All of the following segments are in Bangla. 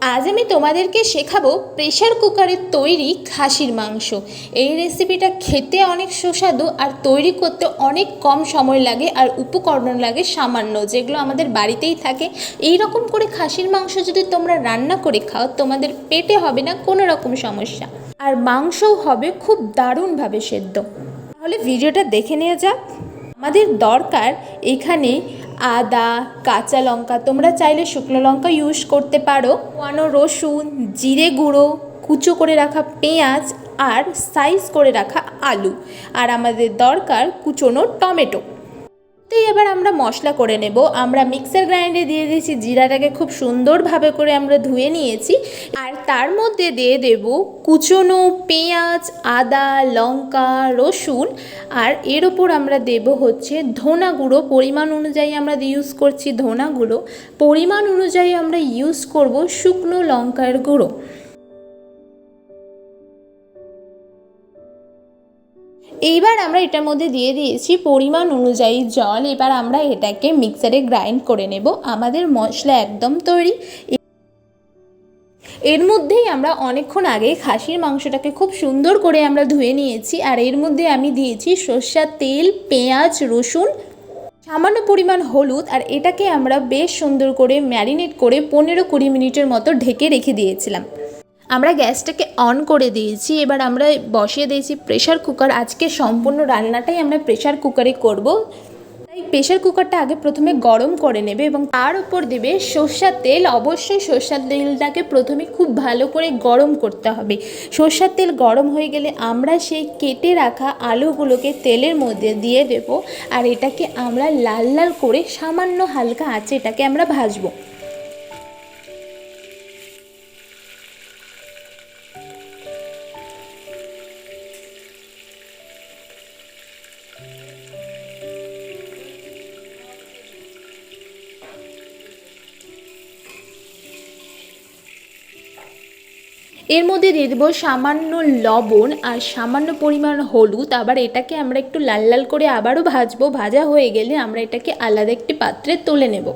আজ আমি তোমাদেরকে শেখাবো প্রেশার কুকারে তৈরি খাসির মাংস। এই রেসিপিটা খেতে অনেক সুস্বাদু আর তৈরি করতে অনেক কম সময় লাগে আর উপকরণ লাগে সামান্য, যেগুলো আমাদের বাড়িতেই থাকে। এই রকম করে খাসির মাংস যদি তোমরা রান্না করে খাও, তোমাদের পেটে হবে না কোনো রকম সমস্যা। আর মাংসও হবে খুব দারুণভাবে সেদ্ধ। তাহলে ভিডিওটা দেখে নেওয়া যাক। আমাদের দরকার এখানে আদা, কাঁচা লঙ্কা, তোমরা চাইলে শুকনো লঙ্কা ইউজ করতে পারো। কোয়ানো রসুন, জিরে গুঁড়ো, কুচো করে রাখা পেঁয়াজ, আর সাইজ করে রাখা আলু। আর আমাদের দরকার কুচোনো টমেটো। তো এবার আমরা মশলা করে নেব। আমরা মিক্সার গ্রাইন্ডে দিয়ে দিয়েছি, জিরাটাকে খুব সুন্দরভাবে করে আমরা ধুয়ে নিয়েছি। আর তার মধ্যে দিয়ে দেব কুচনো পেঁয়াজ, আদা, লঙ্কা, রসুন। আর এর ওপর আমরা দেব হচ্ছে ধনা গুঁড়ো। পরিমাণ অনুযায়ী আমরা ইউজ করছি ধনা গুঁড়ো, পরিমাণ অনুযায়ী আমরা ইউজ করব শুকনো লঙ্কার গুঁড়ো। এইবার আমরা এটার মধ্যে দিয়ে দিয়েছি পরিমাণ অনুযায়ী জল। এবার আমরা এটাকে মিক্সারে গ্রাইন্ড করে নেব। আমাদের মশলা একদম তৈরি। এর মধ্যেই আমরা অনেকক্ষণ আগে খাসির মাংসটাকে খুব সুন্দর করে আমরা ধুয়ে নিয়েছি। আর এর মধ্যে আমি দিয়েছি সর্ষার তেল, পেঁয়াজ, রসুন, সামান্য পরিমাণ হলুদ। আর এটাকে আমরা বেশ সুন্দর করে ম্যারিনেট করে পনেরো কুড়ি মিনিটের মতো ঢেকে রেখে দিয়েছিলাম। আমরা গ্যাসটাকে অন করে দিয়েছি, এবার আমরা বসিয়ে দিয়েছি প্রেশার কুকার আজকে সম্পূর্ণ রান্নাটাই আমরা প্রেশার কুকারে করব। তাই প্রেশার কুকারটা আগে প্রথমে গরম করে নেবে এবং তার উপর দেবে সর্ষার তেল। অবশ্যই সর্ষার তেলটাকে প্রথমে খুব ভালো করে গরম করতে হবে। সর্ষার তেল গরম হয়ে গেলে আমরা সেই কেটে রাখা আলুগুলোকে তেলের মধ্যে দিয়ে দেব। আর এটাকে আমরা লাল লাল করে সামান্য হালকা আছে এটাকে আমরা ভাজবো। এর মধ্যে দিয়ে দেবো সামান্য লবণ আর সামান্য পরিমাণ হলুদ। আবার এটাকে আমরা একটু লাল লাল করে আবারও ভাজবো। ভাজা হয়ে গেলে আমরা এটাকে আলাদা একটি পাত্রে তুলে নেব।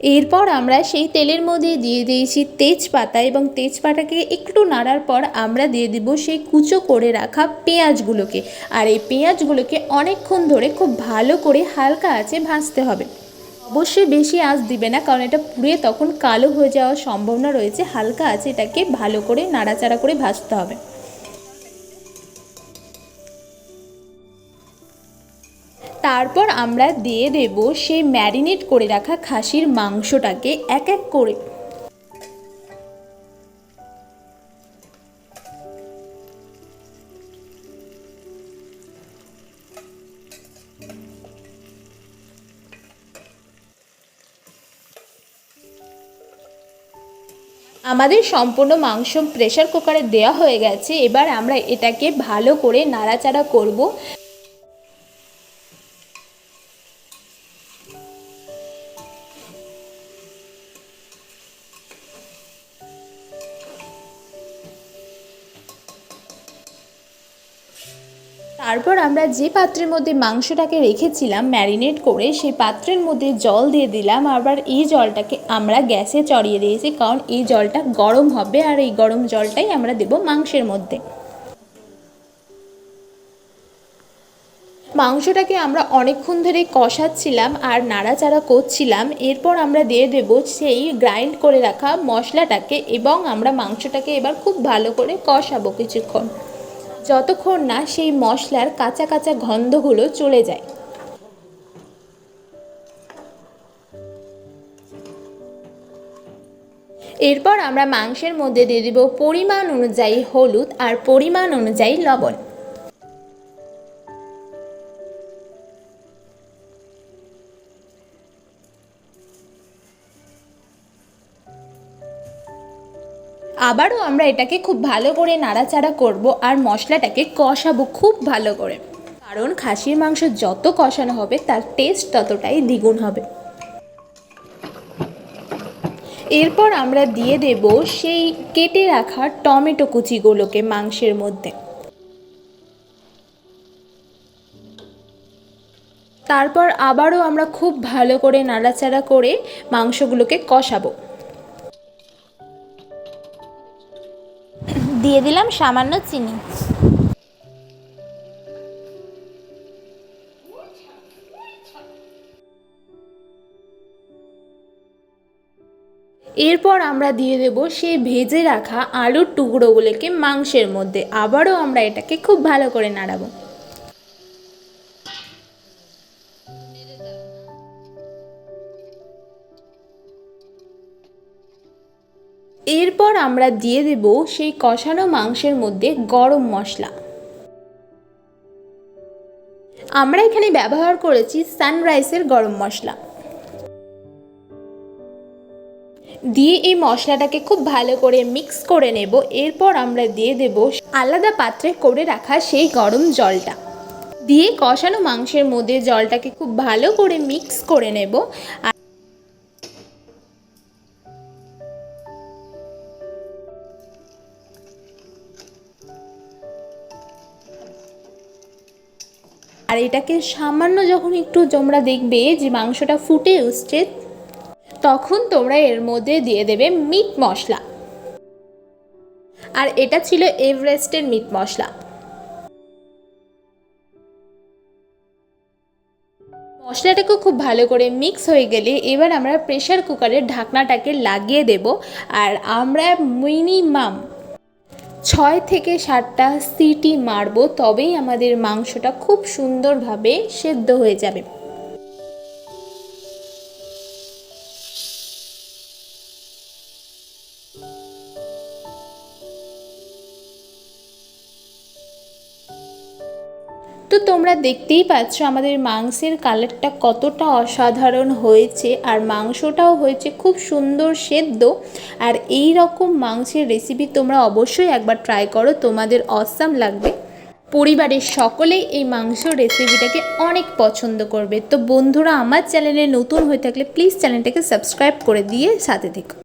এরপর আমরা সেই তেলের মধ্যে দিয়ে দিয়েছি তেজপাতা এবং তেজপাতাকে একটু নাড়ার পর আমরা দিয়ে দিব সেই কুচো করে রাখা পেঁয়াজগুলোকে। আর এই পেঁয়াজগুলোকে অনেকক্ষণ ধরে খুব ভালো করে হালকা আছে ভাজতে হবে। অবশ্যই বেশি আঁচ দিবে না, কারণ এটা পুড়ে তখন কালো হয়ে যাওয়ার সম্ভাবনা রয়েছে। হালকা আছে এটাকে ভালো করে নাড়াচাড়া করে ভাজতে হবে। তারপর আমরা দিয়ে দেব সেই ম্যারিনেট করে রাখা খাসির মাংসটাকে এক এক করে। আমাদের সম্পূর্ণ মাংস প্রেশার কুকারে দেওয়া হয়ে গেছে। এবার আমরা এটাকে ভালো করে নাড়াচাড়া করব। তারপর আমরা যে পাত্রের মধ্যে মাংসটাকে রেখেছিলাম ম্যারিনেট করে, সেই পাত্রের মধ্যে জল দিয়ে দিলাম। আবার এই জলটাকে আমরা গ্যাসে চড়িয়ে দিয়েছি, কারণ এই জলটা গরম হবে আর এই গরম জলটাই আমরা দেব মাংসের মধ্যে। মাংসটাকে আমরা অনেকক্ষণ ধরে কষাচ্ছিলাম আর নাড়াচাড়া করছিলাম। এরপর আমরা দিয়ে দেব সেই গ্রাইন্ড করে রাখা মশলাটাকে এবং আমরা মাংসটাকে এবার খুব ভালো করে কষাবো কিছুক্ষণ। যতক্ষণ না সেই মশলার কাঁচা কাঁচা গন্ধগুলো চলে যায়। এরপর আমরা মাংসের মধ্যে দিয়ে দেব পরিমাণ অনুযায়ী হলুদ আর পরিমাণ অনুযায়ী লবণ। আবারও আমরা এটাকে খুব ভালো করে নাড়াচাড়া করব আর মশলাটাকে কষাবো খুব ভালো করে। কারণ খাসির মাংস যত কষানো হবে, তার টেস্ট ততটাই দ্বিগুণ হবে। এরপর আমরা দিয়ে দেব সেই কেটে রাখা টমেটো কুচিগুলোকে মাংসের মধ্যে। তারপর আবারও আমরা খুব ভালো করে নাড়াচাড়া করে মাংসগুলোকে কষাবো। দিয়ে দিলাম সামান্য চিনি। এরপর আমরা দিয়ে দেব সেই ভেজে রাখা আলুর টুকরোগুলোকে মাংসের মধ্যে। আবারও আমরা এটাকে খুব ভালো করে নাড়াবো। এরপর আমরা দিয়ে দেব সেই কষানো মাংসের মধ্যে গরম মশলা। আমরা এখানে ব্যবহার করেছি সানরাইসের গরম মশলা। দিয়ে এই মশলাটাকে খুব ভালো করে মিক্স করে নেব। এরপর আমরা দিয়ে দেব আলাদা পাত্রে করে রাখা সেই গরম জলটা। দিয়ে কষানো মাংসের মধ্যে জলটাকে খুব ভালো করে মিক্স করে নেব। আর এটাকে সামান্য যখন একটু তোমরা দেখবে যে মাংসটা ফুটে উঠছে, তখন তোমরা এর মধ্যে দিয়ে দেবে মিট মশলা। আর এটা ছিল এভারেস্টের মিট মশলা। মশলাটাকে খুব ভালো করে মিক্স হয়ে গেলে এবার আমরা প্রেশার কুকারের ঢাকনাটাকে লাগিয়ে দেব। আর আমরা মিনিমাম ছয় থেকে সাতটা সিটি মারবো তবেই আমাদের মাংসটা খুব সুন্দরভাবে সেদ্ধ হয়ে যাবে। তো তোমরা দেখতেই পাচ্ছ আমাদের মাংসের কালারটা কতটা অসাধারণ হয়েছে আর মাংসটাও হয়েছে খুব সুন্দর সেদ্ধ। আর এই রকম মাংসের রেসিপি তোমরা অবশ্যই একবার ট্রাই করো, তোমাদের অসাম লাগবে। পরিবারের সকলেই এই মাংস রেসিপিটাকে অনেক পছন্দ করবে। তো বন্ধুরা, আমার চ্যানেলে নতুন হয়ে থাকলে প্লিজ চ্যানেলটাকে সাবস্ক্রাইব করে দিয়ে সাথে থেকো।